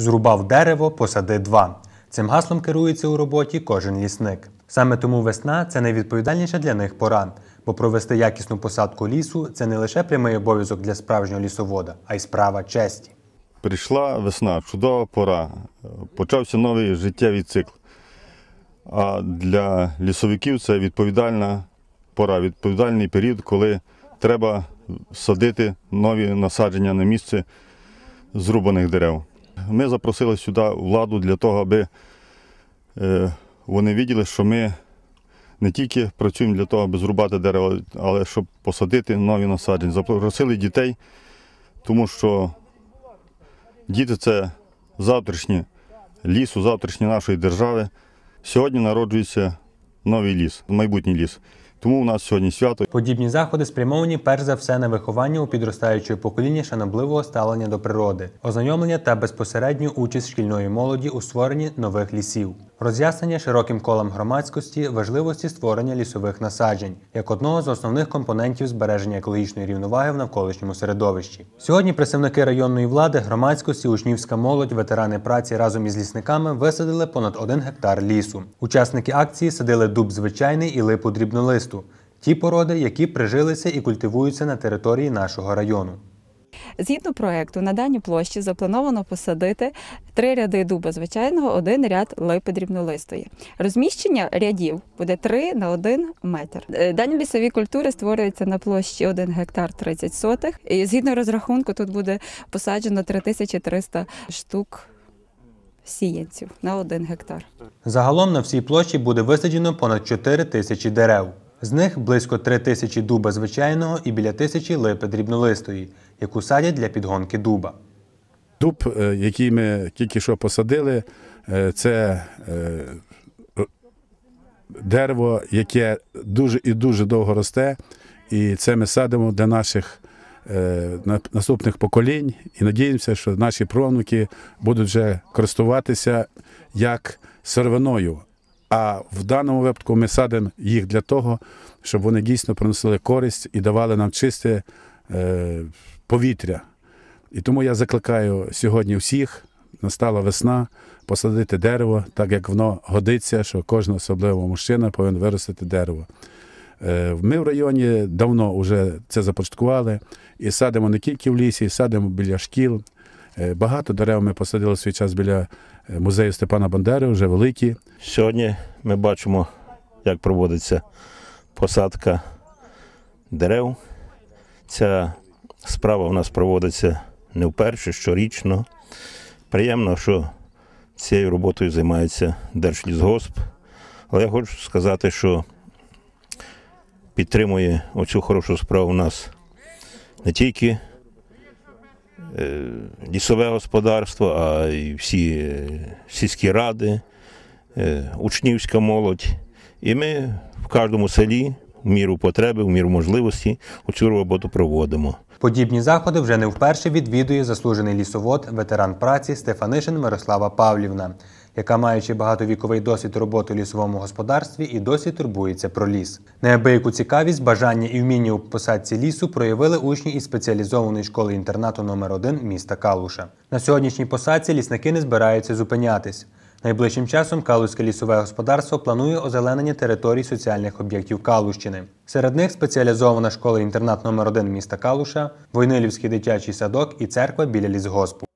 Зрубав дерево, посади два. Цим гаслом керується у роботі кожен лісник. Саме тому весна це найвідповідальніша для них пора, бо провести якісну посадку лісу це не лише прямий обов'язок для справжнього лісовода, а й справа честі. Прийшла весна, чудова пора. Почався новий життєвий цикл. А для лісовиків це відповідальна пора, відповідальний період, коли треба садити нові насадження на місце зрубаних дерев. Ми запросили сюди владу для того, аби е, вони бачили, що ми не тільки працюємо для того, аби зрубати дерева, але щоб посадити нові насадження. Запросили дітей, тому що Діти це завтрашнє лісу, завтрашнє нашої держави. Сьогодні народжується новий ліс, майбутній ліс. Тому у нас сьогодні свято. Подібні заходи спрямовані перш за все на виховання у підростаючого покоління шанобливого ставлення до природи, ознайомлення та безпосередню участь шкільної молоді у створенні нових лісів, роз'яснення широким колам громадськості важливості створення лісових насаджень як одного з основних компонентів збереження екологічної рівноваги в навколишньому середовищі. Сьогодні представники районної влади, громадськості, учнівська молодь, ветерани праці разом із лісниками висадили понад один гектар лісу. Учасники акції садили дуб звичайний і липу дрібнолисту. Ті породи, які прижилися і культивуються на території нашого району. Згідно проекту, на даній площі заплановано посадити три ряди дуба звичайного, один ряд липи дрібнолистої. Розміщення рядів буде 3 на 1 метр. Е, Дані лісові культури створюються на площі 1 гектар 30 сотих. І згідно розрахунку, тут буде посаджено 3300 штук сіянців на 1 гектар. Загалом на всій площі буде висаджено понад 4 тисячі дерев. З них близько 3 тисячі дуба звичайного і біля тисячі липи дрібнолистої, яку садять для підгонки дуба. Дуб, е, який ми тільки що посадили, е, це е, дерево, яке дуже і дуже довго росте. І це ми садимо для наших наступних поколінь і надіємося, що наші правнуки будуть вже користуватися як сировиною. А в даному випадку ми садимо їх для того, щоб вони дійсно приносили користь і давали нам чисте е, повітря. І тому я закликаю сьогодні всіх, настала весна, посадити дерево, так як воно годиться, що кожен особливо мужчина повинен виростити дерево. Е, Ми в районі давно вже це започаткували і садимо не тільки в лісі, садимо біля шкіл. Е, Багато дерев ми посадили свій час біля е, музею Степана Бандери, вже великі. Сьогодні ми бачимо, як проводиться посадка дерев. Ця справа у нас проводиться не вперше, щорічно. Приємно, що цією роботою займається Держлісгосп. Але я хочу сказати, що підтримує оцю хорошу справу у нас не тільки лісове господарство, а й всі е, сільські ради, е, учнівська молодь. І ми в кожному селі в міру потреби, в міру можливості цю роботу проводимо. Подібні заходи вже не вперше відвідує заслужений лісовод, ветеран праці Стефанишин Мирослава Павлівна, яка, маючи багатовіковий досвід роботи у лісовому господарстві, і досі турбується про ліс. Неабияку цікавість, бажання і вміння у посадці лісу проявили учні із спеціалізованої школи інтернату номер 1 міста Калуша. На сьогоднішній посадці лісники не збираються зупинятись. Найближчим часом Калузьке лісове господарство планує озеленення територій соціальних об'єктів Калущини. Серед них спеціалізована школа-інтернат номер 1 міста Калуша, Войнилівський дитячий садок і церква біля лісгоспу.